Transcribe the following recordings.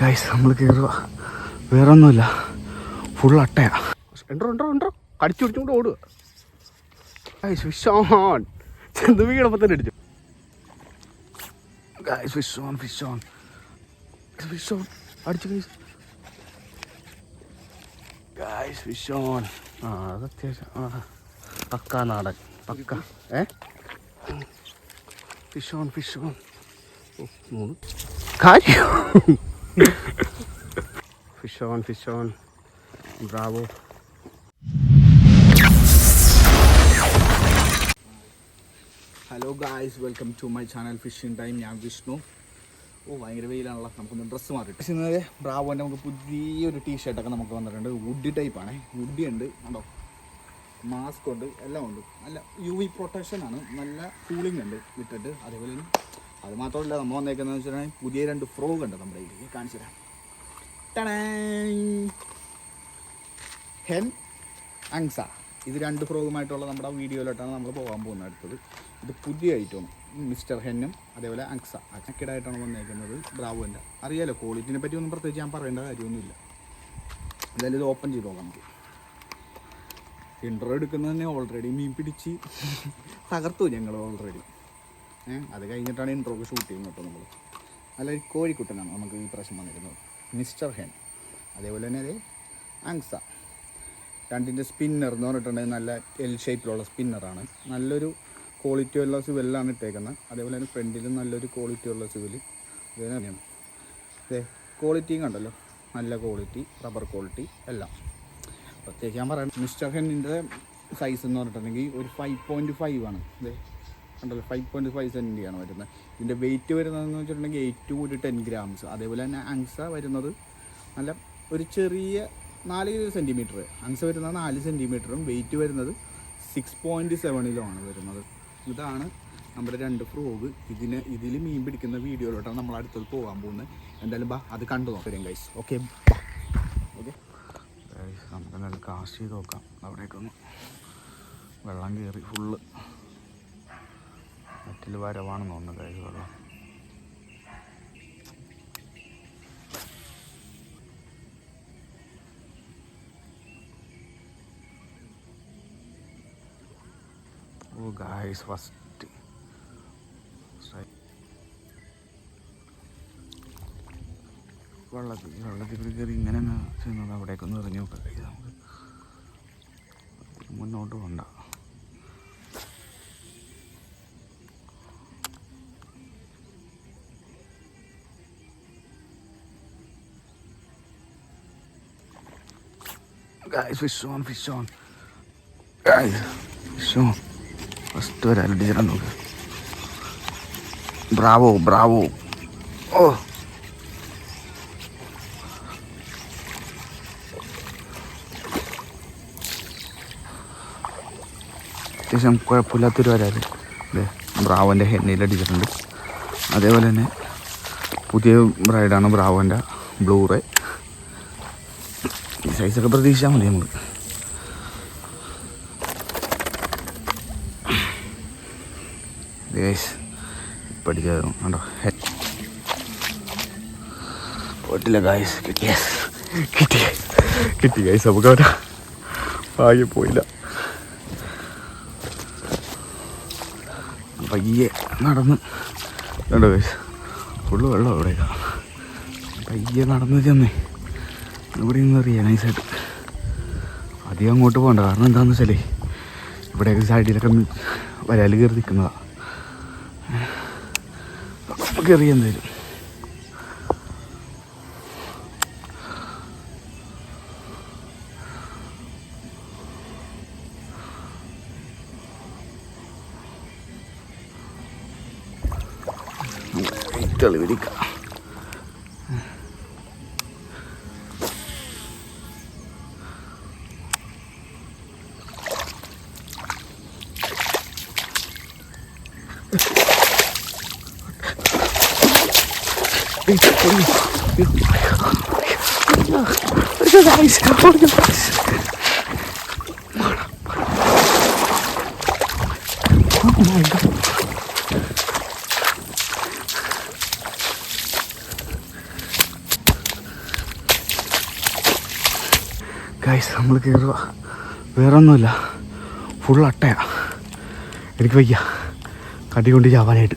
Guys നമ്മൾ കയറുക വേറെ ഒന്നുമില്ല ഫുൾ അട്ടയാ. ഉണ്ടോ ഉണ്ടോ ഉണ്ടോ കടിച്ചു പിടിച്ചുകൊണ്ട് ഓടുക. ഗൈസ് ഫിഷ് ഓൺ ചെന്ന് വീണപ്പോൾ തന്നെ അടിച്ചു. Guys fish on fish on fish on അടിച്ചു ഗൈസ് ഗൈസ് ഫിഷ് ഓൺ ആ അത് അത്യാവശ്യം. ആ പക്ക നാടൻ. പക്ക. ഏ? ഫിഷ് ഓൺ ഫിഷ് ഓൺ മൂന്ന് കാര്യം fish on fish on bravo hello guys welcome to my channel fishing time ഞാൻ വിഷ്ണു. ഓ ഭയങ്കര വെയിലാണല്ലോ. നമുക്കൊന്ന് ഡ്രസ്സ് മാറിയിട്ട് ഇന്നത് ബ്രാവോന്റെ നമുക്ക് പുതിയൊരു ടീ ഷർട്ടൊക്കെ നമുക്ക് വന്നിട്ടുണ്ട്. വുഡി ടൈപ്പാണ് വുഡി ഉണ്ട്. കണ്ടോ? മാസ്ക് ഉണ്ട് എല്ലാം ഉണ്ട്. നല്ല യു വി പ്രൊട്ടക്ഷനാണ് നല്ല കൂളിംഗ് ഉണ്ട് ഇട്ടിട്ട്. അതേപോലെ തന്നെ അത് മാത്രമല്ല നമ്മൾ വന്നേക്കുന്നതെന്ന് വെച്ചിട്ടുണ്ടെങ്കിൽ പുതിയ രണ്ട് ഫ്രോഗ് ഉണ്ട് നമ്മുടെ ഇതിൽ കാണിച്ചു തരാം. ഹെൻ അങ്സ ഇത് രണ്ട് ഫ്രോഗുമായിട്ടുള്ള നമ്മുടെ വീഡിയോയിലോട്ടാണ് നമ്മൾ പോകാൻ പോകുന്നത് അടുത്തത്. ഇത് പുതിയ ഐറ്റം മിസ്റ്റർ ഹെന്നും അതേപോലെ അങ്സ അച്ചക്കിടായിട്ടാണ് വന്നേക്കുന്നത് ബ്രാവുവിന്റെ. അറിയാലോ ക്വാളിറ്റിനെ പറ്റി ഒന്നും പ്രത്യേകിച്ച് ഞാൻ പറയേണ്ട കാര്യമൊന്നുമില്ല. എന്തായാലും ഇത് ഓപ്പൺ ചെയ്ത് നോക്കാം നമുക്ക്. ഇൻട്രോ എടുക്കുന്നതന്നെ ഓൾറെഡി മീൻ പിടിച്ച് തകർത്തു ഞങ്ങൾ ഓൾറെഡി ഏഹ് അത് കഴിഞ്ഞിട്ടാണ് ഇൻട്രോ ഷൂട്ട് ചെയ്യുന്നത് കേട്ടോ നമ്മൾ അല്ല കോഴിക്കുട്ടനാണ് നമുക്ക് ഈ പ്രശ്നം വന്നിരുന്നത്. Mister hen. അതേപോലെ തന്നെ അത് അങ്സ. രണ്ടിന്റെ സ്പിന്നർ എന്ന് പറഞ്ഞിട്ടുണ്ടെങ്കിൽ നല്ല എൽ ഷേപ്പിലുള്ള സ്പിന്നറാണ് നല്ലൊരു ക്വാളിറ്റി ഉള്ള സിവലാണ് ഇട്ടേക്കുന്നത്. അതേപോലെ തന്നെ ഫ്രണ്ടിലും നല്ലൊരു ക്വാളിറ്റി ഉള്ള സിവിൽ ഇതേ തന്നെയാണ് അതെ ക്വാളിറ്റിയും കണ്ടല്ലോ. നല്ല ക്വാളിറ്റി റബ്ബർ ക്വാളിറ്റി എല്ലാം. പ്രത്യേകിച്ച് ഞാൻ പറയാം മിസ്റ്റർ ഹെന്നിന്റെ സൈസ് എന്ന് പറഞ്ഞിട്ടുണ്ടെങ്കിൽ ഒരു ഫൈവ് പോയിന്റ് ഫൈവ് ആണ്. അതെ കണ്ടല്ലോ ഫൈവ് പോയിന്റ് ഫൈവ് സെന്റിയാണ് വരുന്നത്. ഇതിന്റെ വെയിറ്റ് വരുന്നതെന്ന് വെച്ചിട്ടുണ്ടെങ്കിൽ എയ്റ്റ് ടു ഒരു ടെൻ ഗ്രാംസ് അതേപോലെ തന്നെ അങ്സ വരുന്നത് നല്ല ഒരു ചെറിയ നാല് സെന്റിമീറ്റർ അങ്സ വരുന്നത് നാല് സെന്റിമീറ്ററും വെയിറ്റ് വരുന്നത് സിക്സ് പോയിന്റ് സെവനിലുമാണ് വരുന്നത്. ഇതാണ് നമ്മുടെ രണ്ട് ഫ്രോഗ് ഇതിന് ഇതിൽ മീൻ പിടിക്കുന്ന വീഡിയോയിലോട്ടാണ് നമ്മൾ അടുത്തത് പോകാൻ പോകുന്നത്. എന്തായാലും ബാ അത് കണ്ടു നോക്കാം ഗൈസ് ഓക്കെ ബാ. ഓക്കെ നമുക്ക് നല്ല കാസ്റ്റ് ചെയ്ത് നോക്കാം. അവിടേക്കൊന്ന് വെള്ളം കയറി ഫുള്ള് മറ്റിൽ വരവാണെന്ന് തോന്നുന്നു കഴിച്ച് വെള്ളം. ഓ ഗായ്സ് ഫസ്റ്റ് വെള്ളത്തിൽ വെള്ളത്തിൽ കൂടി കയറി ഇങ്ങനെ അങ്ങ് ചെയ്യുന്നത് അവിടേക്കൊന്ന് ഇറങ്ങി നോക്കാം. നമുക്ക് മുന്നോട്ട് പോണ്ട. ഫസ്റ്റ് വരാൻ ടീച്ചറാണ് നോക്ക്. ബ്രാവോ ബ്രാവോ ഓ അത്യാവശ്യം കുഴപ്പമില്ലാത്തൊരു വരാൽ അതെ ബ്രാവോന്റെ ഹെന്നയിൽ അടിച്ചിട്ടുണ്ട്. അതേപോലെ തന്നെ പുതിയ ബ്രൈഡാണ് ബ്രാവോന്റെ ബ്ലൂ റേ ഈ സൈസൊക്കെ പ്രതീക്ഷിച്ചാൽ മതി നമ്മൾ ഗൈസ് ഗായ്സ് കിട്ടിയ കിട്ടി. കിട്ടി. ഗൈസ് നമുക്ക് അവിടെ ഭാഗ്യം പോയില്ല. പയ്യെ നടന്ന്. കണ്ടോ വയസ്സ് ഫുള്ള് വെള്ളം അവിടെ പയ്യെ നടന്ന് ചെന്നേ. ഇവിടെ നിന്ന് അറിയാം നൈസായിട്ട് അധികം അങ്ങോട്ട് പോകണ്ട കാരണം എന്താണെന്ന് വെച്ചാലേ ഇവിടെയൊക്കെ സൈഡിലൊക്കെ വരാൽ കയറി നിൽക്കുന്നതാണ് കയറി അറിയാൻ oh guys. Oh my god. Guys നമ്മൾ കയറുക വേറെ ഒന്നുമില്ല ഫുൾ അട്ടയാ. എനിക്ക് വയ്യ. കടി കൊണ്ട് ചാവാനായിട്ട്.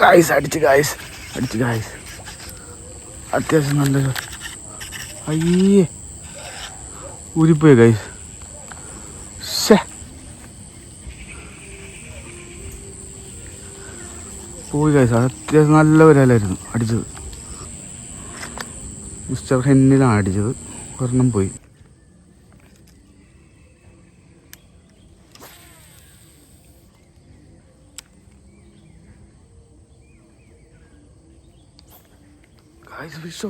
ഗൈസ് അടിച്ച് ഗൈസ് അടിച്ച് ഗായ്സ് അത്യാവശ്യം നല്ലൊരു അയ്യേ. ഊരിപ്പോയി ഗൈസ് പോയി ഗൈസ് അത്യാവശ്യം നല്ല വിരലായിരുന്നു അടിച്ചത്. മിസ്റ്റർ ഹെന്നിലാണ് അടിച്ചത്. ഒരെണ്ണം പോയി. ഗൈസ് ഫിഷ്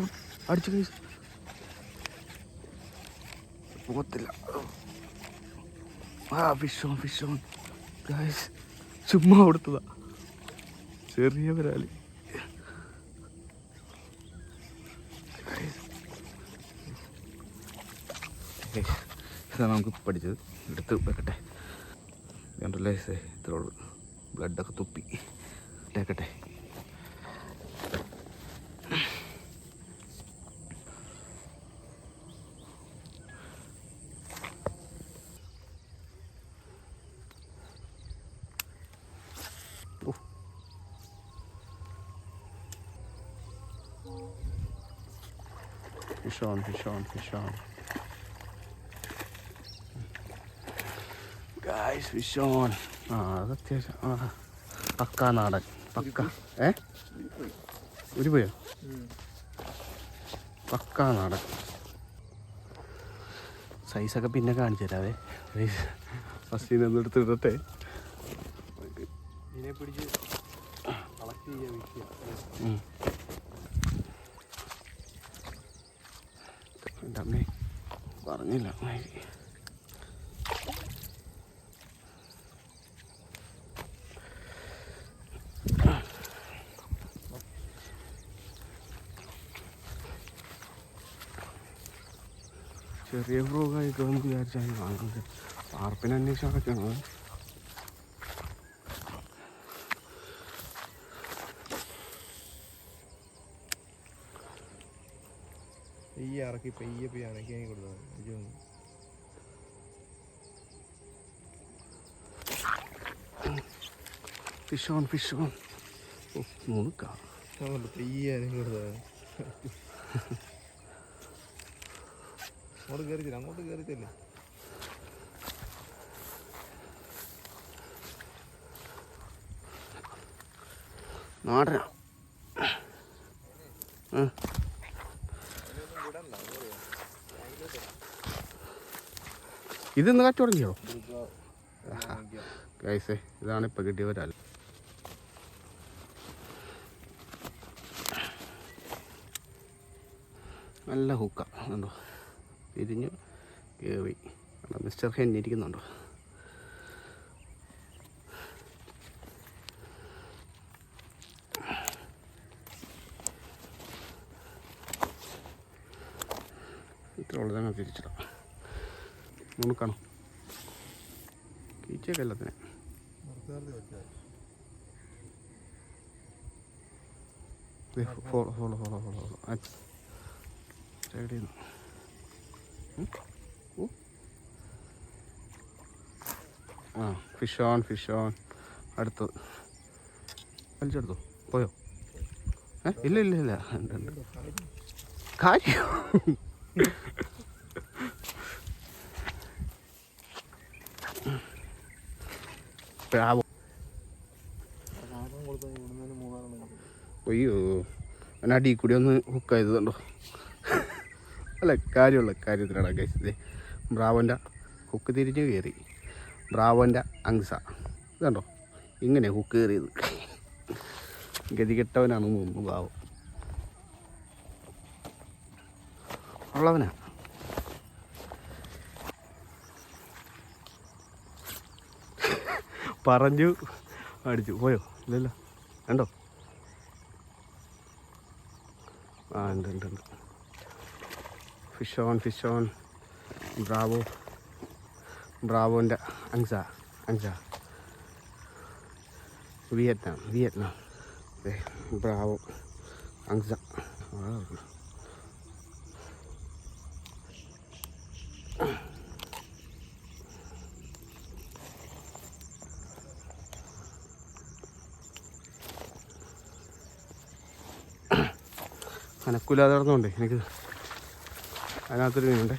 ചുമ്മാ കൊടുത്തതാ ചെറിയ വരാൽ ഇതാണ് നമുക്ക് പഠിച്ചത്. എടുത്ത് വെക്കട്ടെ. കണ്ടല്ലേ ഇത്രേ ഉള്ളൂ. ബ്ലഡൊക്കെ തുപ്പി. ഇട്ടേക്കട്ടെ Fish on, fish on, fish on. Guys fish on ആ അത് അത്യാവശ്യം ആ പക്ക നാടൻ പക്ക. ഏ? ഒരു പോയോ? പക്ക നാടൻ. സൈസൊക്കെ പിന്നെ കാണിച്ചു തരാവേ. ഫസ്റ്റ് ഇതൊന്നും എടുത്ത് ഇടട്ടെ. ഇതിനെ പിടിച്ച് കളക്ട് ചെയ്യാൻ പറഞ്ഞില്ല. ചെറിയ ചെറിയ ഫ്രോഗായിട്ടൊന്നും വിചാരിച്ചാണ് വാങ്ങുന്നത്. പാർപ്പിനെ അന്വേഷിച്ച് നടക്കണം പെയ്യെ പെയ്യ പെയ്യെ പെയ്യെ അണക്കി കൊടുത്താൽ മതി ഫിഷ് ഓൺ ഫിഷ് ഓൺ ഓ പെയ്യ അനക്കി കൊടുത്താൽ അങ്ങോട്ട് കയറിച്ചില്ല അങ്ങോട്ട് കയറിച്ചില്ല നാടനാ ആ. ഇതെന്ന് കാറ്റ് ചെയ്യോ ഗൈസേ ഇതാണ് ഇപ്പൊ കിട്ടിയ ഒരാൾ. നല്ല ഹുക്ക. കണ്ടോ? തിരിഞ്ഞ് കയറി മിസ്റ്റർ ഹെൻ ഇരിക്കുന്നുണ്ടോ? ഇത്ര ഉള്ളത് തന്നെ തിരിച്ചിടാം. നമുക്കാണോ കീച്ചയൊക്കെ എല്ലാത്തിനെ. Follow follow follow follow follow സൈഡിൽ നിന്ന്? ആ ഫിഷ് ഓൺ ഫിഷ് ഓൺ അടുത്ത് വലിച്ചെടുത്തു പോയോ? ഏ? ഇല്ല ഇല്ല ഇല്ല. കാര്യം. പ്രാവോ. അയ്യോ ഞാൻ അടി കൂടി ഒന്ന് ഹുക്ക് കണ്ടോ? അല്ല കാര്യമുള്ള കാര്യത്തിലാണ് കഴിച്ചത് ബ്രാവോന്റെ ഹുക്ക് തിരിഞ്ഞ് കയറി. ബ്രാവോന്റെ അങ്സ ഇതുണ്ടോ ഇങ്ങനെ ഹുക്ക് കയറിയത്. ഗതികെട്ടവനാണ് മുമ്പ് ബ്രാവോ. ഉള്ളവനാ? പറഞ്ഞു അടിച്ചു. പോയോ? ഇല്ലല്ലോ. കണ്ടോ? ആ ഉണ്ട് ഉണ്ട് ഉണ്ട്. Fish on fish on bravo ബ്രാവോന്റെ അഞ്ച അഞ്ച വിയറ്റ്നാം വിയറ്റ്നാം. ബ്രാവോ ആ, അനക്കൂലാതെ നടന്നുകൊണ്ടേ എനിക്ക് അതിനകത്തൊരു മീനുണ്ടേ.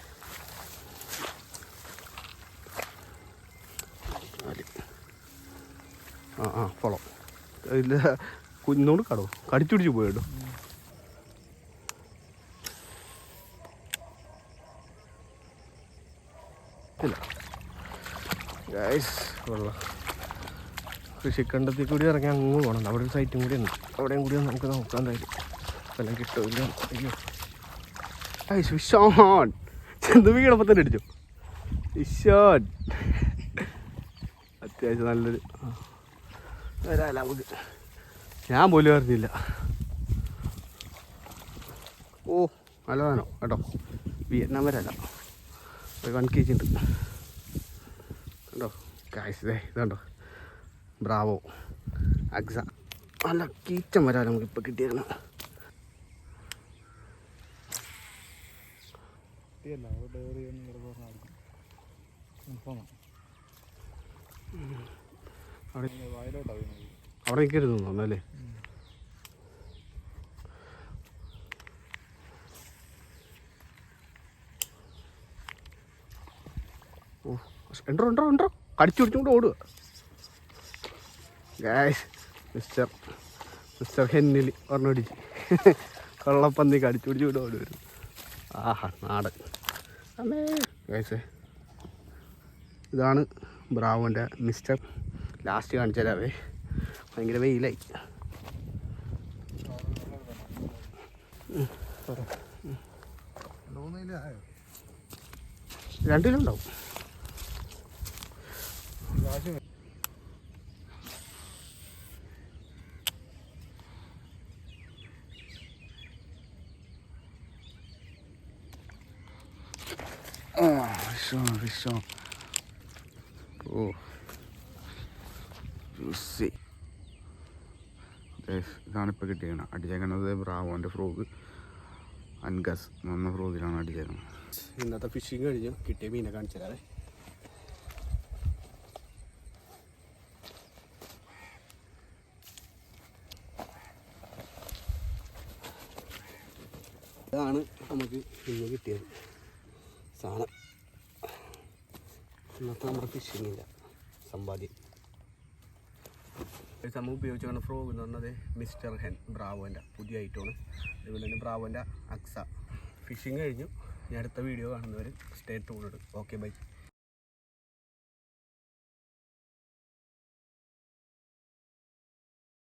ആ ആ ഫോളോ ഇല്ല കുഞ്ഞോട് കടോ. കടിച്ചുടിച്ച് പോയിട്ടോ ഇല്ല. ഗൈസ് കൊള്ളാം. കൃഷിക്കണ്ടത്തിൽ കൂടി ഇറങ്ങി അങ്ങ് പോകണം അവിടെ ഒരു സൈറ്റും കൂടി ഉണ്ട്. അവിടെയും കൂടി നമുക്ക് നോക്കാൻ തരും വല്ലതും കിട്ടില്ല അയ്യോ ഐ വിഷോൺ ചെന്ന് വീണപ്പോൾ തന്നെ അടിച്ചു. ഇഷോൺ അത്യാവശ്യം നല്ലൊരു വരാല നമുക്ക് ഞാൻ പോലും അറിഞ്ഞില്ല. ഓ നല്ലതാണോ കേട്ടോ. വിയറ്റ്നാം വരാല. വൺ കെ ജി ഉണ്ട്. കണ്ടോ? കാശ് ഇതേ ഇതുണ്ടോ ബ്രാവോ. അക്സ. നല്ല കീറ്റം വരാൻ നമുക്ക് ഇപ്പം കിട്ടിയിരുന്നു കുട്ടിയല്ല. അവിടെ ഡയറി എന്ന് ഇവിടെ പറഞ്ഞായിരിക്കും അവിടെ വയലോട്ടാണ് വീണത് അവിടെ നിൽക്കരുത് തോന്നുന്നല്ലേ ഓ ഉണ്ടോ ഉണ്ടോ ഉണ്ടോ കടിച്ചു പിടിച്ചുകൊണ്ട് ഓടുക. ഗായ് മിസ്റ്റർ മിസ്റ്റർ ഹെന്നിൽ പിടിച്ച് കള്ളപ്പന്നി കടിച്ചു പിടിച്ചുകൊണ്ട് ഓടി വരും. ആഹാ നാടൻ. ഇതാണ് ബ്രാവോന്റെ മിസ്റ്റർ. ലാസ്റ്റ് കാണിച്ചാലേ ഭയങ്കര വെയിലായി. രണ്ടിലുണ്ടാവും കാശ് ആ വിഷോ വിഷോ ഓ ജ്യൂസി ഇതാണ് ഇപ്പോൾ കിട്ടിയത് അടിച്ചേക്കുന്നത് ബ്രാവോന്റെ ഫ്രോഗ്. അൻഗസ് എന്ന ഫ്രോഗിലാണ് അടിച്ചേക്കുന്നത് ഇന്നത്തെ ഫിഷിങ് കഴിഞ്ഞു. കിട്ടിയ മീനെ കാണിച്ചു തരാം ഇതാണ് നമുക്ക് ഇന്ന് കിട്ടിയത് സാധനം. ഇന്നത്തെ നമ്മുടെ ഫിഷിങ്ങില്ല സമ്പാദ്യം നമ്മൾ ഉപയോഗിച്ചാണ് ഫ്രോഗ് എന്ന് പറഞ്ഞത് മിസ്റ്റർ ഹെൻ ബ്രാവോന്റെ പുതിയ ഐറ്റമാണ് അതുപോലെ തന്നെ ബ്രാവോന്റെ അക്സ. ഫിഷിങ് കഴിഞ്ഞു. ഞാൻ അടുത്ത വീഡിയോ കാണുന്നവർ സ്റ്റേ ടൂൾ ഓക്കെ ബൈ